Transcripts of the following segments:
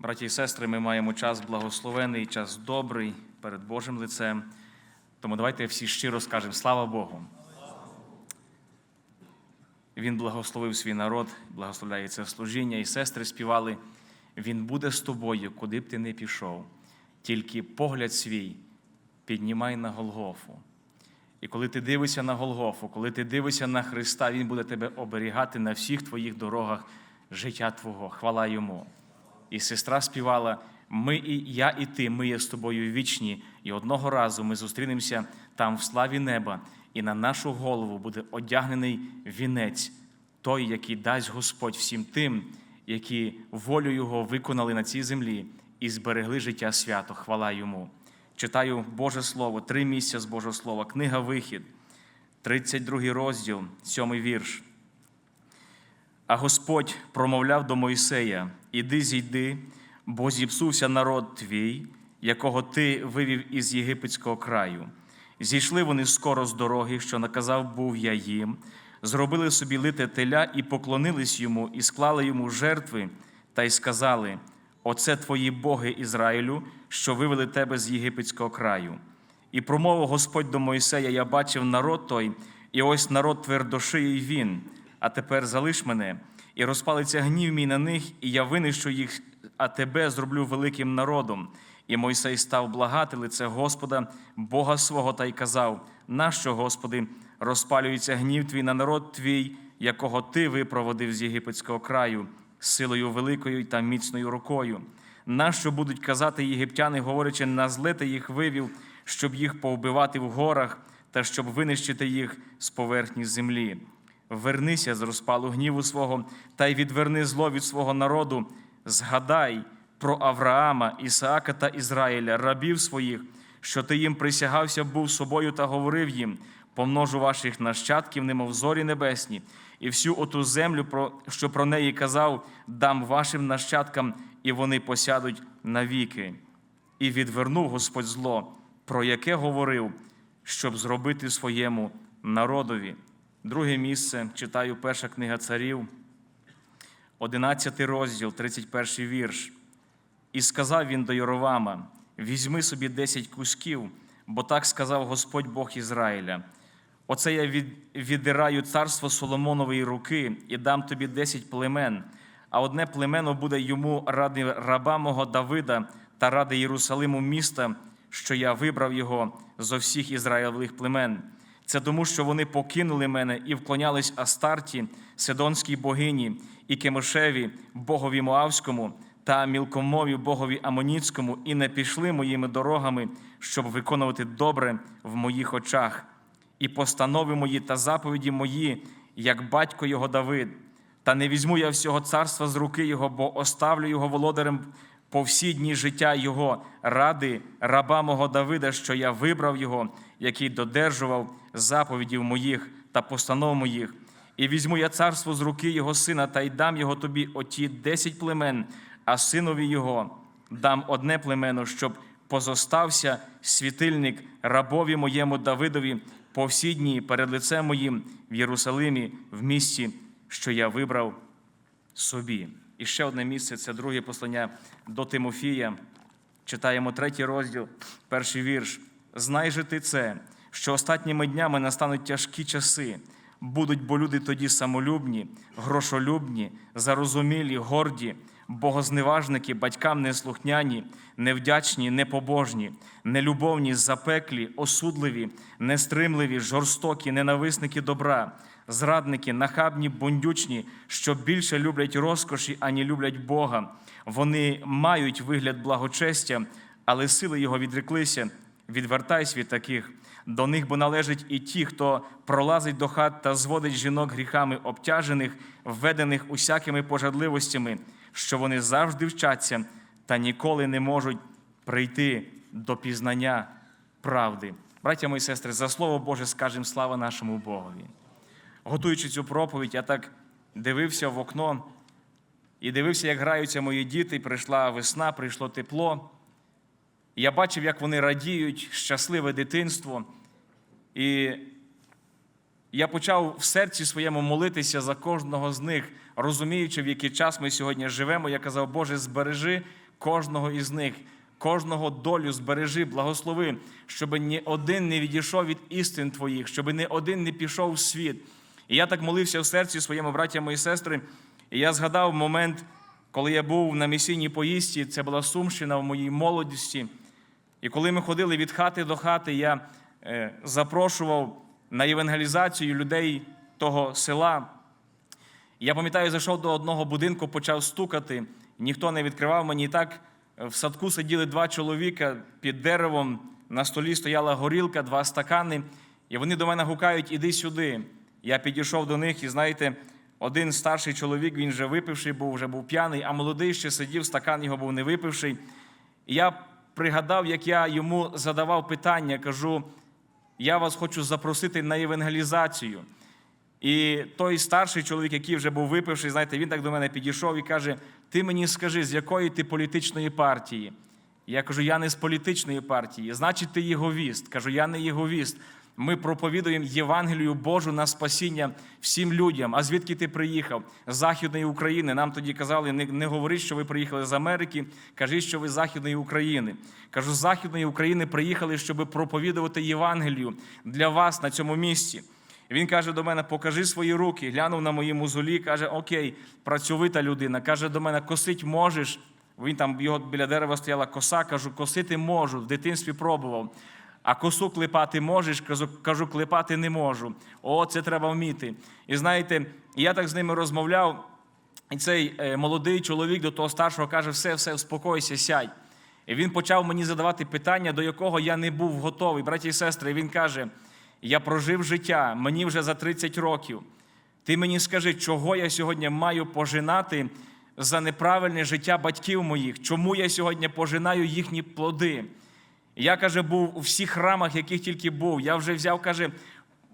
Браті і сестри, ми маємо час благословений, час добрий перед Божим лицем. Тому давайте всі щиро скажемо слава Богу. Він благословив свій народ, благословляє це служіння, і сестри співали. Він буде з тобою, куди б ти не пішов. Тільки погляд свій піднімай на Голгофу. І коли ти дивишся на Голгофу, коли ти дивишся на Христа, Він буде тебе оберігати на всіх твоїх дорогах життя Твого. Хвала йому. І сестра співала: Ми і я, і ти, ми є з тобою вічні, і одного разу ми зустрінемося там в славі неба, і на нашу голову буде одягнений вінець, той, який дасть Господь всім тим, які волю Його виконали на цій землі і зберегли життя свято. Хвала йому. Читаю Боже Слово, три місця з Божого Слова, книга Вихід, 32 розділ, 7 вірш. А Господь промовляв до Мойсея: Іди зійди, бо зіпсувся народ твій, якого ти вивів із єгипетського краю. Зійшли вони скоро з дороги, що наказав був я їм, зробили собі лите теля і поклонились йому, і склали йому жертви, та й сказали: Оце твої боги Ізраїлю, що вивели тебе з єгипетського краю. І промовив Господь до Мойсея: Я бачив народ той, і ось народ твердошиїй він. А тепер залиш мене, і розпалиться гнів мій на них, і я винищу їх, а тебе зроблю великим народом. І Мойсей став благати лице Господа, Бога свого, та й казав: Нащо, Господи, розпалюється гнів твій на народ твій, якого ти випроводив з єгипетського краю, силою великою та міцною рукою? Нащо будуть казати єгиптяни, говорячи, на зле ти їх вивів, щоб їх повбивати в горах та щоб винищити їх з поверхні землі? Вернися з розпалу гніву свого та й відверни зло від свого народу. Згадай про Авраама, Ісаака та Ізраїля, рабів своїх, що ти їм присягався, був собою та говорив їм: помножу ваших нащадків, немов зорі небесні, і всю оту землю, що про неї казав, дам вашим нащадкам, і вони посядуть навіки. І відвернув Господь зло, про яке говорив, щоб зробити своєму народові. Друге місце читаю перша книга царів, 11 розділ, 31 вірш. І сказав він до Йоровама: Візьми собі десять кусків, бо так сказав Господь Бог Ізраїля. Оце я віддираю царство Соломонової руки і дам тобі десять племен, а одне племено буде йому ради раба мого Давида та ради Єрусалиму міста, що я вибрав його зо всіх Ізраїлевих племен. Це тому, що вони покинули мене і вклонялись Астарті, Сидонській богині, і Кемошеві, богові Моавському, та мілкомові богові Амоніцькому, і не пішли моїми дорогами, щоб виконувати добре в моїх очах, і постанови мої та заповіді мої, як батько його Давид. Та не візьму я всього царства з руки його, бо оставлю його володарем по всі дні життя його, ради раба мого Давида, що я вибрав його, який додержував заповідів моїх та постанов моїх. І візьму я царство з руки його сина, та й дам його тобі оті десять племен, а синові його дам одне племено, щоб позостався світильник рабові моєму Давидові по всі дні перед лицем моїм в Єрусалимі, в місті, що я вибрав собі. І ще одне місце це друге послання до Тимофія. Читаємо третій розділ, перший вірш. Знай же ти це, що останніми днями настануть тяжкі часи. Будуть бо люди тоді самолюбні, грошолюбні, зарозумілі, горді, богозневажники, батькам неслухняні, невдячні, непобожні, нелюбовні, запеклі, осудливі, нестримливі, жорстокі, ненависники добра, зрадники, нахабні, бундючні, що більше люблять розкоші, ані люблять Бога. Вони мають вигляд благочестя, але сили його відреклися. Відвертайся від таких. До них бо належать і ті, хто пролазить до хат та зводить жінок гріхами обтяжених, введених усякими пожадливостями, що вони завжди вчаться та ніколи не можуть прийти до пізнання правди. Браття мої сестри, за слово Боже скажемо слава нашому Богові. Готуючи цю проповідь, я так дивився в окно і дивився, як граються мої діти. Прийшла весна, прийшло тепло. Я бачив, як вони радіють, щасливе дитинство. І я почав в серці своєму молитися за кожного з них, розуміючи, в який час ми сьогодні живемо. Я казав, Боже, збережи кожного із них, кожного долю збережи, благослови, щоб ні один не відійшов від істин Твоїх, щоб ні один не пішов в світ. І я так молився в серці своєму братям і сестри, і я згадав момент, коли я був на місійній поїздці, це була Сумщина в моїй молодості. І коли ми ходили від хати до хати, я е, запрошував на евангелізацію людей того села. Я пам'ятаю, зайшов до одного будинку, почав стукати, ніхто не відкривав мені. І так в садку сиділи два чоловіка під деревом, на столі стояла горілка, два стакани, і вони до мене гукають, іди сюди. Я підійшов до них, і знаєте, один старший чоловік, він вже випивший був, вже був п'яний, а молодий ще сидів, стакан його був не випивший. І я пригадав, як я йому задавав питання, кажу: я вас хочу запросити на евангелізацію. І той старший чоловік, який вже був випивший, знаєте, він так до мене підійшов і каже: Ти мені скажи, з якої ти політичної партії? Я кажу, я не з політичної партії. Значить, ти єговіст. Кажу, я не єговіст. Ми проповідуємо Євангелію Божу на спасіння всім людям. А звідки ти приїхав? З Західної України. Нам тоді казали, не, не говори, що ви приїхали з Америки, кажи, що ви з Західної України. Кажу, з Західної України приїхали, щоб проповідувати Євангелію для вас на цьому місці. Він каже до мене: покажи свої руки. Глянув на мої музолі, каже: Окей, працьовита людина. Каже до мене, косить можеш. Він там його біля дерева стояла коса. Кажу, косити можу. В дитинстві пробував. А косу клепати можеш, кажу, клепати не можу. О, це треба вміти. І знаєте, я так з ними розмовляв, і цей е, молодий чоловік до того старшого каже: все, все, успокойся, сядь. І він почав мені задавати питання, до якого я не був готовий. Браті і сестри, він каже: Я прожив життя, мені вже за 30 років. Ти мені скажи, чого я сьогодні маю пожинати за неправильне життя батьків моїх? Чому я сьогодні пожинаю їхні плоди? Я, каже, був у всіх храмах, яких тільки був. Я вже взяв, каже,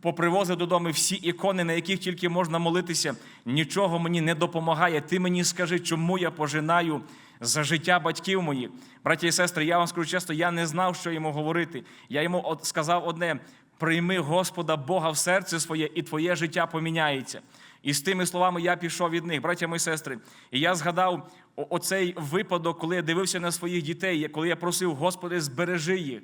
попривозив додому всі ікони, на яких тільки можна молитися. Нічого мені не допомагає. Ти мені скажи, чому я пожинаю за життя батьків моїх. Браті і сестри, я вам скажу чесно, я не знав, що йому говорити. Я йому сказав одне: прийми Господа Бога в серце своє, і твоє життя поміняється. І з тими словами я пішов від них, браття мої сестри. І я згадав оцей випадок, коли я дивився на своїх дітей, коли я просив, Господи, збережи їх.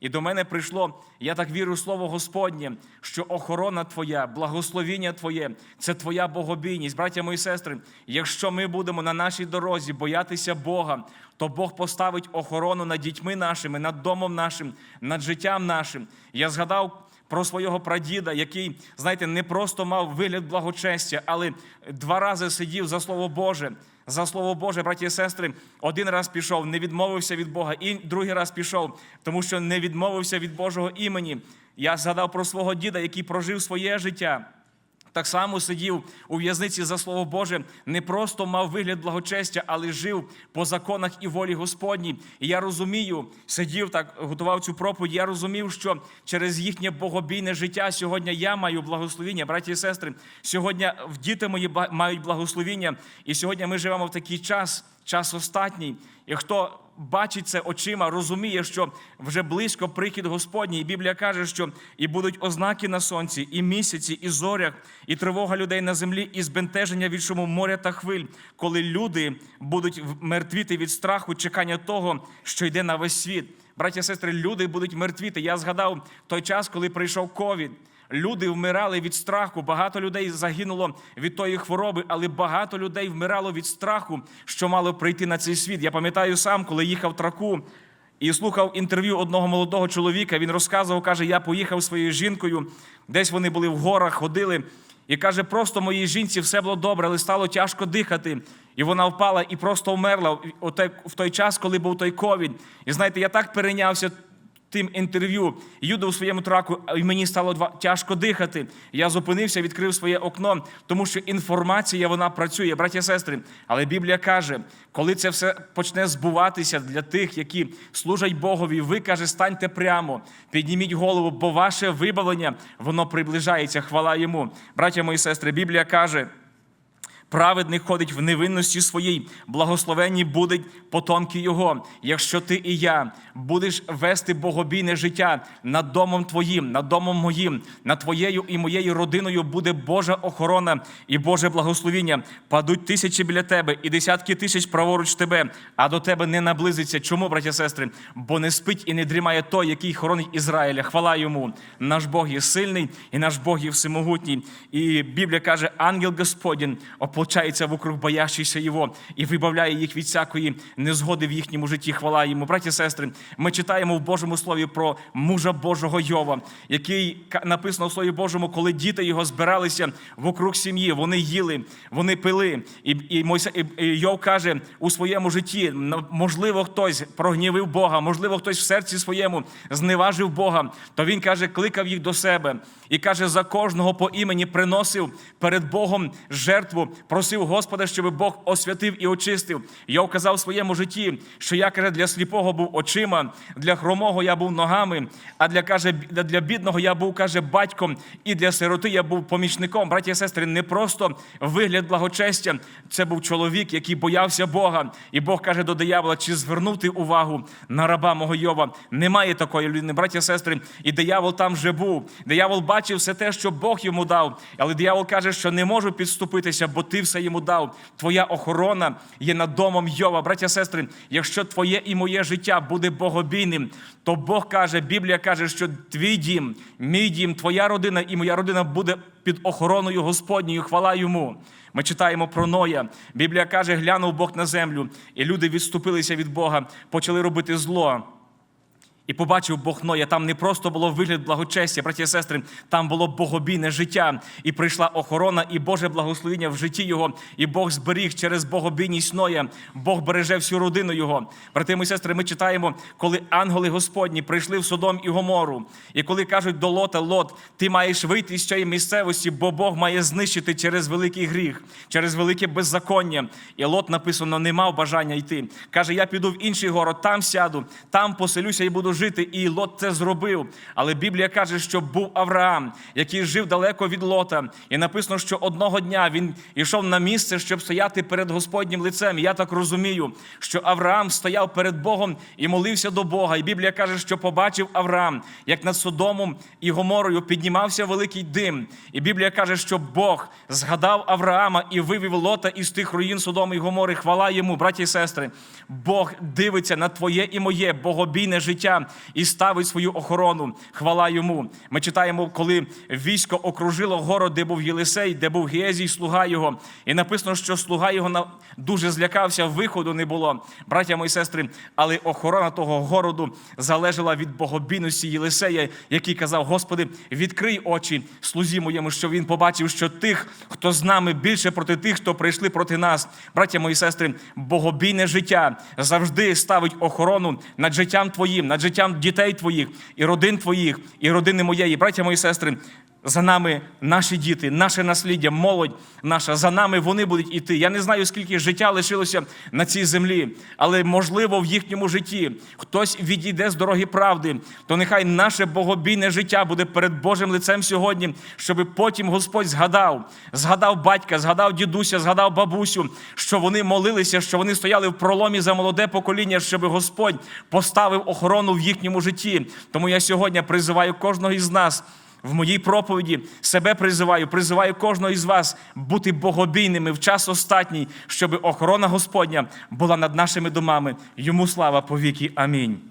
І до мене прийшло, я так вірю в Слово Господнє, що охорона Твоя, благословіння Твоє це Твоя богобійність. Браття мої сестри, якщо ми будемо на нашій дорозі боятися Бога, то Бог поставить охорону над дітьми нашими, над домом нашим, над життям нашим. Я згадав про свого прадіда, який, знаєте, не просто мав вигляд благочестя, але два рази сидів за Слово Боже. За Слово Боже, браті і сестри, один раз пішов, не відмовився від Бога, і другий раз пішов, тому що не відмовився від Божого імені. Я згадав про свого діда, який прожив своє життя. Так само сидів у в'язниці за Слово Боже, не просто мав вигляд благочестя, але жив по законах і волі Господній. І я розумію, сидів так, готував цю проповідь. Я розумів, що через їхнє богобійне життя сьогодні я маю благословіння, браті і сестри. Сьогодні діти мої мають благословіння. І сьогодні ми живемо в такий час, час остатній. І хто бачить це очима, розуміє, що вже близько прихід Господній. І Біблія каже, що і будуть ознаки на сонці, і місяці, і зорях, і тривога людей на землі, і збентеження від шуму моря та хвиль, коли люди будуть мертвіти від страху, чекання того, що йде на весь світ. Браті і сестри, люди будуть мертвіти. Я згадав той час, коли прийшов ковід. Люди вмирали від страху, багато людей загинуло від тої хвороби, але багато людей вмирало від страху, що мало прийти на цей світ. Я пам'ятаю сам, коли їхав траку і слухав інтерв'ю одного молодого чоловіка. Він розказував, каже: я поїхав своєю жінкою, десь вони були в горах, ходили. І каже, просто моїй жінці все було добре, але стало тяжко дихати. І вона впала і просто вмерла в той час, коли був той ковід. І знаєте, я так перейнявся тим інтерв'ю. Їду у своєму траку, і мені стало два- тяжко дихати. Я зупинився, відкрив своє окно, тому що інформація вона працює, браті і сестри. Але Біблія каже, коли це все почне збуватися для тих, які служать Богові, ви каже, станьте прямо, підніміть голову, бо ваше вибавлення воно приближається. Хвала йому. Браття мої сестри, Біблія каже. Праведний ходить в невинності своїй, благословенні будуть потомки Його. Якщо ти і я будеш вести богобійне життя над домом твоїм, над домом моїм, над твоєю і моєю родиною буде Божа охорона і Боже благословіння. Падуть тисячі біля тебе і десятки тисяч праворуч тебе, а до тебе не наблизиться. Чому, браті сестри? Бо не спить і не дрімає той, який хоронить Ізраїля. Хвала йому. Наш Бог є сильний і наш Бог є всемогутній. І Біблія каже, ангел Господін Господень ополчається вокруг боящихся Його і вибавляє їх від всякої незгоди в їхньому житті. Хвала йому. Браті сестри, ми читаємо в Божому слові про мужа Божого Йова, який написано в Слові Божому, коли діти його збиралися вокруг сім'ї, вони їли, вони пили. І, і, Мойсе, і, Йов каже у своєму житті: «На- можливо, хтось прогнівив Бога, можливо, хтось в серці своєму зневажив Бога. То він каже, кликав їх до себе і каже, за кожного по імені приносив перед Богом жертву, просив Господа, щоб Бог освятив і очистив. Йов казав в своєму житті, що я каже, для сліпого був очима, для хромого я був ногами, а для каже, для бідного я був каже батьком, і для сироти я був помічником. Браті і сестри, не просто вигляд благочестя. Це був чоловік, який боявся Бога. І Бог каже до диявола, чи звернути увагу на раба мого Йова. Немає такої людини, браті і сестри. І диявол там вже був. Диявол бачив все те, що Бог йому дав. Але диявол каже, що не можу підступитися, бо ти все йому дав. Твоя охорона є над домом Йова. Браття сестри, якщо твоє і моє життя буде богобійним, то Бог каже, Біблія каже, що твій дім, мій дім, твоя родина і моя родина буде під охороною Господньою. Хвала йому. Ми читаємо про Ноя. Біблія каже, глянув Бог на землю, і люди відступилися від Бога, почали робити зло. І побачив Бог Ноя, там не просто було вигляд благочестя, браті і сестри, там було богобійне життя, і прийшла охорона, і Боже благословення в житті його. І Бог зберіг через богобійність Ноя. Бог береже всю родину його. Брати і сестри, ми читаємо, коли ангели Господні прийшли в Содом і Гомору, і коли кажуть до Лота, Лот, ти маєш вийти з цієї місцевості, бо Бог має знищити через великий гріх, через велике беззаконня. І Лот написано, не мав бажання йти. Каже: Я піду в інший город, там сяду, там поселюся і буду жити. І Лот це зробив. Але Біблія каже, що був Авраам, який жив далеко від Лота. І написано, що одного дня він йшов на місце, щоб стояти перед Господнім лицем. І я так розумію, що Авраам стояв перед Богом і молився до Бога. І Біблія каже, що побачив Авраам, як над Содомом і Гоморою піднімався великий дим. І Біблія каже, що Бог згадав Авраама і вивів Лота із тих руїн Содому і Гомори. Хвала йому, браті і сестри. Бог дивиться на твоє і моє богобійне життя і ставить свою охорону. Хвала йому. Ми читаємо, коли військо окружило город, де був Єлисей, де був Гезій, слуга його. І написано, що слуга його дуже злякався, виходу не було. Браття мої сестри, але охорона того городу залежала від богобійності Єлисея, який казав: Господи, відкрий очі слузі моєму, що він побачив, що тих, хто з нами більше проти тих, хто прийшли проти нас. Браття мої сестри, богобійне життя завжди ставить охорону над життям твоїм, над життям дітей твоїх і родин твоїх, і родини моєї. Браття мої сестри, за нами наші діти, наше насліддя, молодь наша, за нами вони будуть іти. Я не знаю, скільки життя лишилося на цій землі, але можливо в їхньому житті хтось відійде з дороги правди, то нехай наше богобійне життя буде перед Божим лицем сьогодні, щоб потім Господь згадав, згадав батька, згадав дідуся, згадав бабусю, що вони молилися, що вони стояли в проломі за молоде покоління, щоб Господь поставив охорону в їхньому житті. Тому я сьогодні призиваю кожного із нас. В моїй проповіді себе призиваю, призиваю кожного із вас бути богобійними в час остатній, щоб охорона Господня була над нашими домами. Йому слава повіки. Амінь.